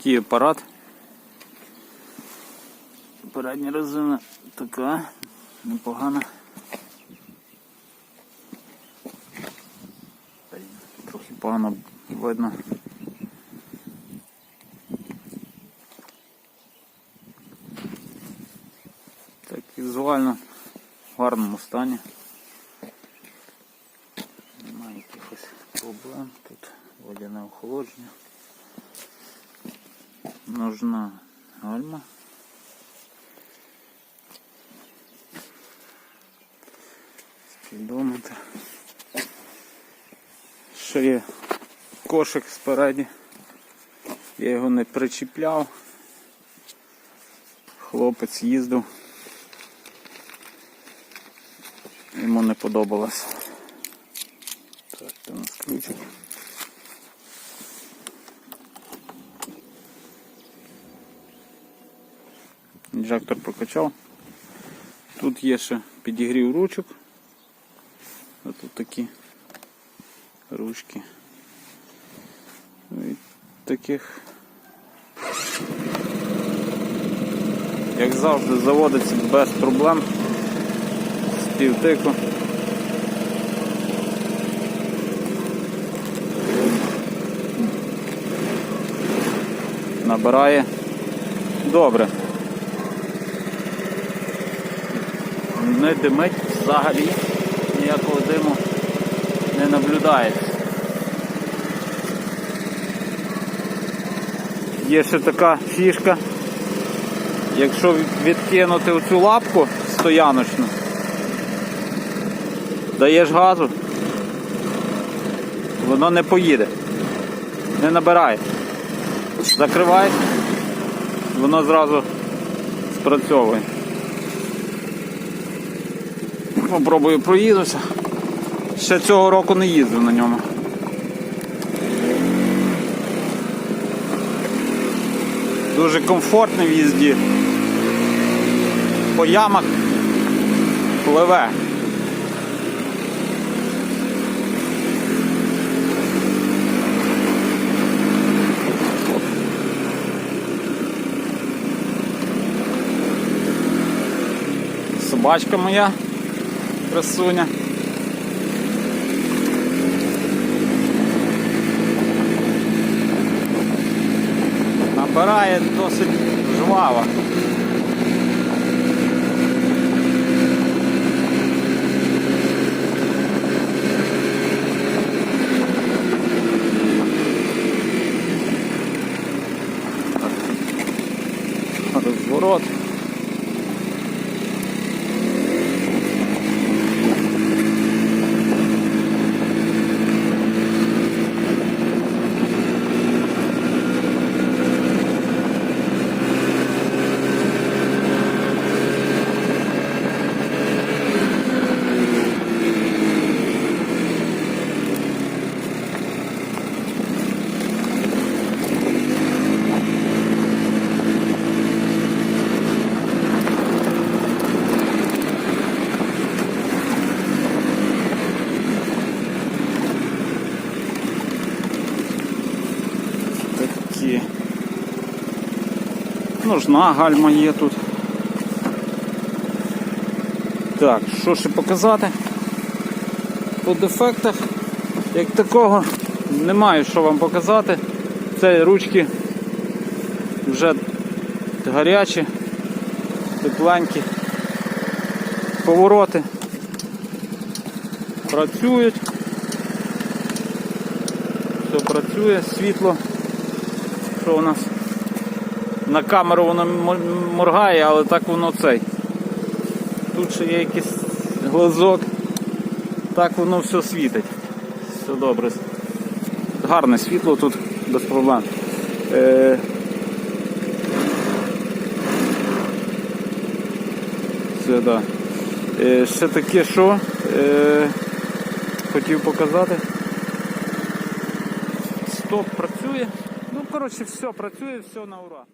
Такий апарат. Передня резина така, непогана. Трохи погано видно. Так, візуально в гарному стані. Немає якихось проблем. Тут водяне охолодження. Нужна гальма. Спідометр. Ще є кошик спереді. Я його не причіпляв. Хлопець їздив. Йому не подобалось. Так, це нас ключик. Інжектор прокачав. Тут є ще підігрів ручок. А тут такі ручки. Ну і таких. Як завжди заводиться без проблем. З півтику. Набирає добре. Не димить взагалі, ніякого диму не наблюдається. Є ще така фішка. Якщо відкинути оцю лапку стояночну, даєш газу, воно не поїде, не набирає. Закриваєш, воно зразу спрацьовує. Попробую проїдуся. Ще цього року не їздив на ньому. Дуже комфортний в їзді. По ямах пливе. Собачка моя красуня. Набирає досить жваво. Розворот. Такі. Нужна гальма є тут. Так, що ще показати? По дефектах, як такого, немає що вам показати. Це ручки вже гарячі, тепленькі. Повороти працюють. Все працює, світло. Що у нас? На камеру воно моргає, але так воно цей. Тут ще є якийсь глазок. Так воно все світить. Все добре. Гарне світло тут без проблем. Е... Це, да. е, ще таке що е... хотів показати. Стоп працює. Ну, коротше, все працює, все на ура.